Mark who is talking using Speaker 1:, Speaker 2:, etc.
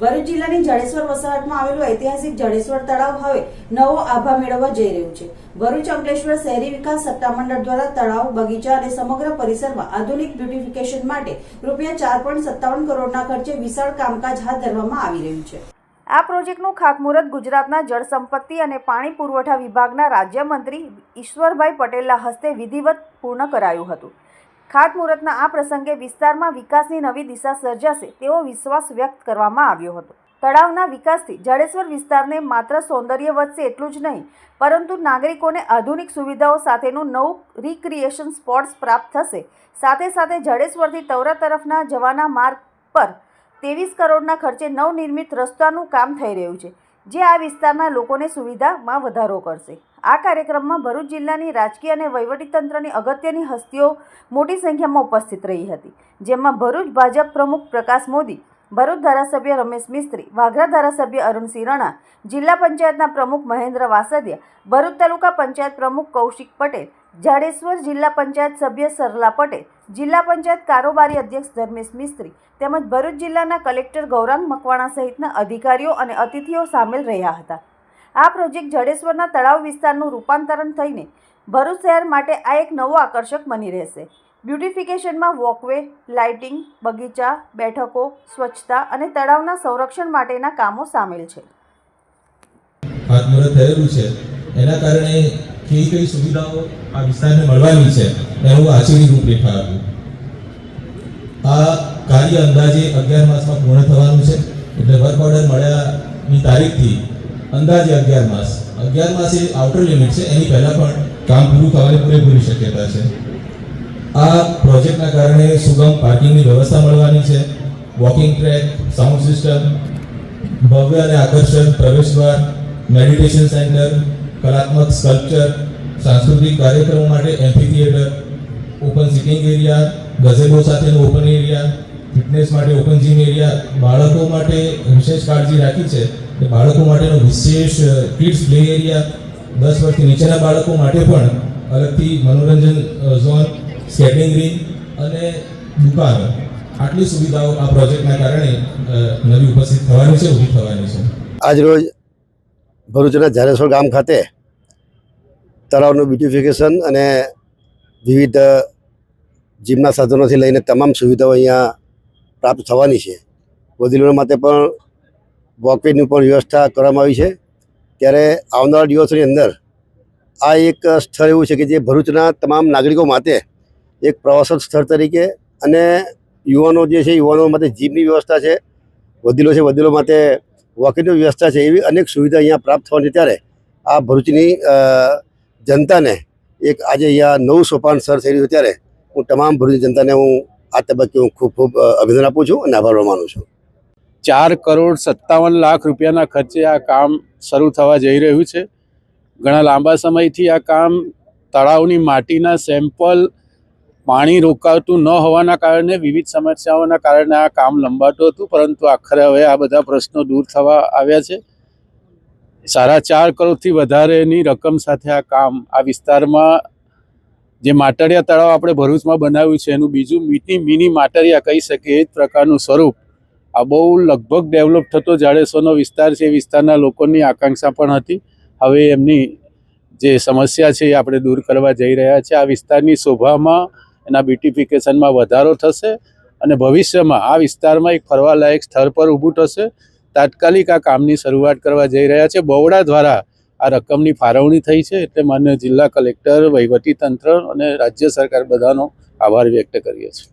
Speaker 1: ભરૂચ જિલ્લાની જડેશ્વર વસાહતમાં આવેલું ઐતિહાસિક જડેશ્વર તળાવ હવે નવો આભા મેળવવા જઈ રહ્યું છે. ભરૂચ અંકલેશ્વર શહેરી વિકાસ સત્તામંડળ દ્વારા તળાવ, બગીચા અને સમગ્ર પરિસરમાં આધુનિક બ્યુટિફિકેશન માટે રૂપિયા ચાર પોઈન્ટ સત્તાવન કરોડના ખર્ચે વિશાળ કામકાજ હાથ ધરવામાં આવી રહ્યું છે. આ પ્રોજેક્ટનું ખાતમુહૂર્ત ગુજરાતના જળ સંપત્તિ અને પાણી પુરવઠા વિભાગના રાજ્યમંત્રી ઈશ્વરભાઈ પટેલના હસ્તે વિધિવત પૂર્ણ કરાયું હતું. ખાતમુહૂર્તના આ પ્રસંગે વિસ્તારમાં વિકાસની નવી દિશા સર્જાશે તેવો વિશ્વાસ વ્યક્ત કરવામાં આવ્યો હતો. તળાવના વિકાસથી જડેશ્વર વિસ્તારને માત્ર સૌંદર્ય વધશે એટલું જ નહીં, પરંતુ નાગરિકોને આધુનિક સુવિધાઓ સાથેનું નવું રિક્રિએશન સ્પોટ્સ પ્રાપ્ત થશે. સાથે સાથે જડેશ્વરથી તવરા તરફના જવાના માર્ગ પર ત્રેવીસ કરોડના ખર્ચે નવનિર્મિત રસ્તાનું કામ થઈ રહ્યું છે. જે આ વિસ્તારના લોકોને સુવિધામાં વધારો કરશે. આ કાર્યક્રમમાં ભરૂચ જિલ્લાની રાજકીય અને વહીવટીતંત્રની અગત્યની હસ્તીઓ મોટી સંખ્યામાં ઉપસ્થિત રહી હતી. જેમાં ભરૂચ ભાજપ પ્રમુખ પ્રકાશ મોદી ભરૂચ ધારાસભ્ય રમેશ મિસ્ત્રી વાઘરા ધારાસભ્ય અરુણસિંહ રણા જિલ્લા પંચાયતના પ્રમુખ મહેન્દ્ર વાસદિયા, ભરૂચ તાલુકા પંચાયત પ્રમુખ કૌશિક પટેલ, જાડેશ્વર જિલ્લા પંચાયત સભ્ય સરલા પટેલ, જિલ્લા પંચાયત કારોબારી અધ્યક્ષ ધર્મેશ મિસ્ત્રી તેમજ ભરૂચ જિલ્લાના કલેક્ટર ગૌરાંગ મકવાણા સહિતના અધિકારીઓ અને અતિથિઓ સામેલ રહ્યા હતા. આ પ્રોજેક્ટ જાડેશ્વરના તળાવ વિસ્તારનું રૂપાંતરણ થઈને ભરૂચ શહેર માટે આ એક નવો આકર્ષક બની રહેશે. બ્યુટિફિકેશનમાં વોકવે, લાઇટિંગ, બગીચા, બેઠકો, સ્વચ્છતા અને તળાવના સંરક્ષણ માટેના કામો સામેલ છે.
Speaker 2: ખાતમુહૂર્ત થયેલું છે. એના કારણે કઈ કઈ સુવિધાઓ આ વિસ્તારને મળવાની છે એનું આચરી રૂપરેખા આપ્યું આ કાર્ય અંદાજે અગિયાર માસમાં પૂર્ણ થવાનું છે. એટલે વર્ક ઓર્ડર મળ્યાની તારીખથી અંદાજે અગિયાર માસ. અગિયાર માસ એ આઉટર લિમિટ છે, એની પહેલાં પણ કામ પૂરું થવાની પૂરેપૂરી શક્યતા છે. આ પ્રોજેક્ટના કારણે સુગમ પાર્કિંગની વ્યવસ્થા મળવાની છે. વોકિંગ ટ્રેક સાઉન્ડ સિસ્ટમ ભવ્ય અને આકર્ષક પ્રવેશદ્વાર મેડિટેશન સેન્ટર કલાત્મક સ્કલ્પચર સાંસ્કૃતિક કાર્યક્રમો માટે amphitheatre open sitting area gazebo સાથેનો ઓપન એરિયા ફિટનેસ માટે ઓપન જીમ એરિયા બાળકો માટે વિશેષ કાળજી રાખી છે કે બાળકો માટેનો વિશેષ કિડ્સ પ્લે એરિયા દસ વર્ષથી નીચેના બાળકો માટે પણ અલગથી મનોરંજન ઝોન સ્કેટિંગ અને દુકાનો. આટલી સુવિધાઓ આ પ્રોજેક્ટના કારણે નવી ઉપસ્થિત થવાની છે, ઊભી થવાની છે.
Speaker 3: આજરોજ ભરૂચના ઝારેશ્વર ગામ ખાતે તળાવનું બ્યુટિફિકેશન અને વિવિધ જીમના સાધનોથી લઈને તમામ સુવિધાઓ અહીંયા પ્રાપ્ત થવાની છે. વડીલો માટે પણ વોકવેની પણ વ્યવસ્થા કરવામાં આવી છે. ત્યારે આવનારા દિવસોની અંદર આ એક સ્થળ એવું છે કે જે ભરૂચના તમામ નાગરિકો માટે એક પ્રવાસન સ્થળ તરીકે અને યુવાનો જે છે યુવાનો માટે જીમની વ્યવસ્થા છે, વડીલો છે, વડીલો માટે વોકિંગની વ્યવસ્થા છે, એવી અનેક સુવિધા અહીંયા પ્રાપ્ત થવાની ત્યારે આ ભરૂચની જનતાને એક આજે અહીંયા નવું સોપાન સર થઈ રહ્યું ત્યારે હું તમામ ભરૂચની જનતાને હું આ તબક્કે હું ખૂબ ખૂબ અભિનંદન આપું છું અને આભાર માનું છું.
Speaker 4: ચાર કરોડ સત્તાવન લાખ રૂપિયાના ખર્ચે આ કામ શરૂ થવા જઈ રહ્યું છે. ઘણા લાંબા સમયથી આ કામ તળાવની માટીના સેમ્પલ પાણી રોકાતું ન હોવાના કારણે, વિવિધ સમસ્યાઓના કારણે આ કામ લંબાતું હતું, પરંતુ આખરે હવે આ બધા પ્રશ્નો દૂર થવા આવ્યા છે. સાડા ચાર કરોડથી વધારેની રકમ સાથે આ કામ, આ વિસ્તારમાં જે માટડિયા તળાવ આપણે ભરૂચમાં બનાવ્યું છે, એનું બીજું મીની મિની માટડિયા કહી શકીએ, એ જ પ્રકારનું સ્વરૂપ. આ બહુ લગભગ ડેવલપ થતો જાડેસોનો વિસ્તાર છે, એ વિસ્તારના લોકોની આકાંક્ષા પણ હતી. હવે એમની જે સમસ્યા છે, એ આપણે દૂર કરવા જઈ રહ્યા છે. આ વિસ્તારની શોભામાં એના બ્યુટિફિકેશનમાં વધારો થશે અને ભવિષ્યમાં આ વિસ્તારમાં એક ફરવાલાયક સ્થળ પર ઊભું થશે. તાત્કાલિક આ કામની શરૂઆત કરવા જઈ રહ્યા છે. બહોળા દ્વારા આ રકમની ફાળવણી થઈ છે એટલે માન્ય જિલ્લા કલેક્ટર વહીવટી તંત્ર અને રાજ્ય સરકાર બધાનો આભાર વ્યક્ત કરીએ છીએ.